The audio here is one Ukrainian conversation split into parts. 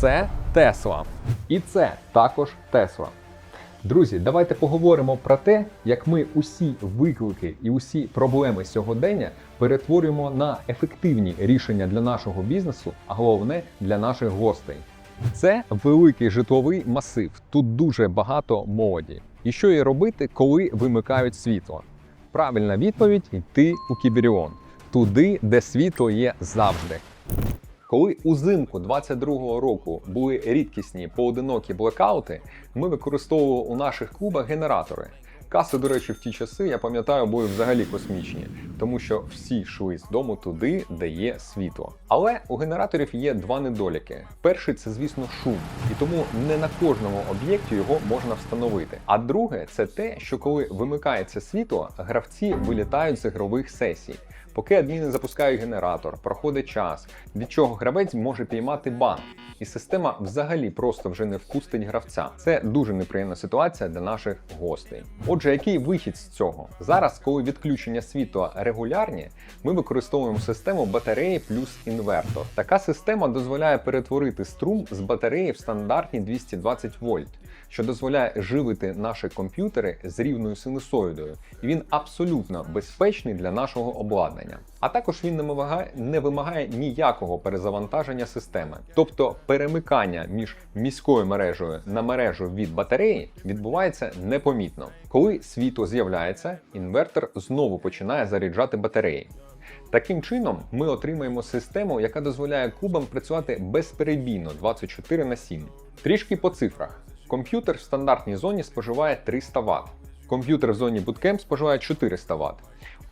Це Тесла. І це також Тесла. Друзі, давайте поговоримо про те, як ми усі виклики і усі проблеми сьогодення перетворюємо на ефективні рішення для нашого бізнесу, а головне для наших гостей. Це великий житловий масив. Тут дуже багато молоді. І що їй робити, коли вимикають світло? Правильна відповідь йти у Кіберіон, туди, де світло є завжди. Коли узимку 22-го року були рідкісні поодинокі блекаути, ми використовували у наших клубах генератори. Каси, до речі, в ті часи, я пам'ятаю, були взагалі космічні, тому що всі йшли з дому туди, де є світло. Але у генераторів є два недоліки. Перший це, звісно, шум, і тому не на кожному об'єкті його можна встановити. А друге, це те, що коли вимикається світло, гравці вилітають з ігрових сесій. Поки адміни запускають генератор, проходить час, від чого гравець може піймати бан, і система взагалі просто вже не впустить гравця. Це дуже неприємна ситуація для наших гостей. Отже, який вихід з цього? Зараз, коли відключення світла регулярні, ми використовуємо систему батареї плюс інвертор. Така система дозволяє перетворити струм з батареї в стандартні 220 вольт що дозволяє живити наші комп'ютери з рівною синусоїдою, і він абсолютно безпечний для нашого обладнання. А також він не вимагає, не вимагає ніякого перезавантаження системи, тобто перемикання між міською мережею на мережу від батареї відбувається непомітно. Коли світло з'являється, інвертор знову починає заряджати батареї. Таким чином, ми отримаємо систему, яка дозволяє клубам працювати безперебійно 24 на 7. Трішки по цифрах. Комп'ютер в стандартній зоні споживає 300 Вт. Комп'ютер в зоні Bootcamp споживає 400 Вт.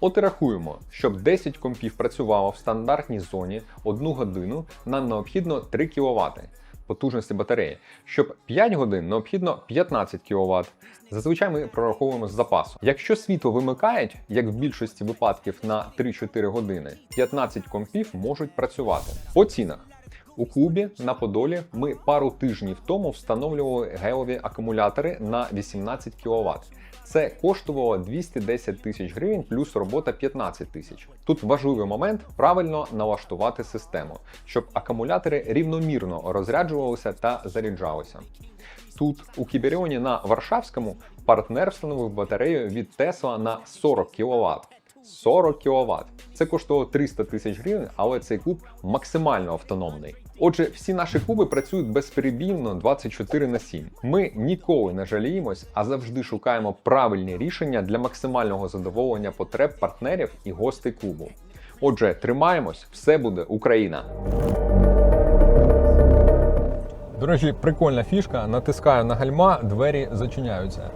От і рахуємо, щоб 10 компів працювало в стандартній зоні 1 годину, нам необхідно 3 кВт потужності батареї. Щоб 5 годин необхідно 15 кВт. Зазвичай ми прораховуємо з запасу. Якщо світло вимикають, як в більшості випадків на 3-4 години, 15 компів можуть працювати. По цінах. У клубі на Подолі ми пару тижнів тому встановлювали гелові акумулятори на 18 кВт. Це коштувало 210 тисяч гривень плюс робота 15 тисяч. Тут важливий момент правильно налаштувати систему, щоб акумулятори рівномірно розряджувалися та заряджалися. Тут у Кіберіоні на Варшавському партнер встановив батарею від Tesla на 40 кВт. 40 кВт. Це коштувало 300 тисяч гривень, але цей клуб максимально автономний. Отже, всі наші клуби працюють безперебійно 24 на 7. Ми ніколи не жаліємось, а завжди шукаємо правильні рішення для максимального задоволення потреб партнерів і гостей клубу. Отже, тримаємось, все буде Україна! До речі, прикольна фішка. Натискаю на гальма, двері зачиняються.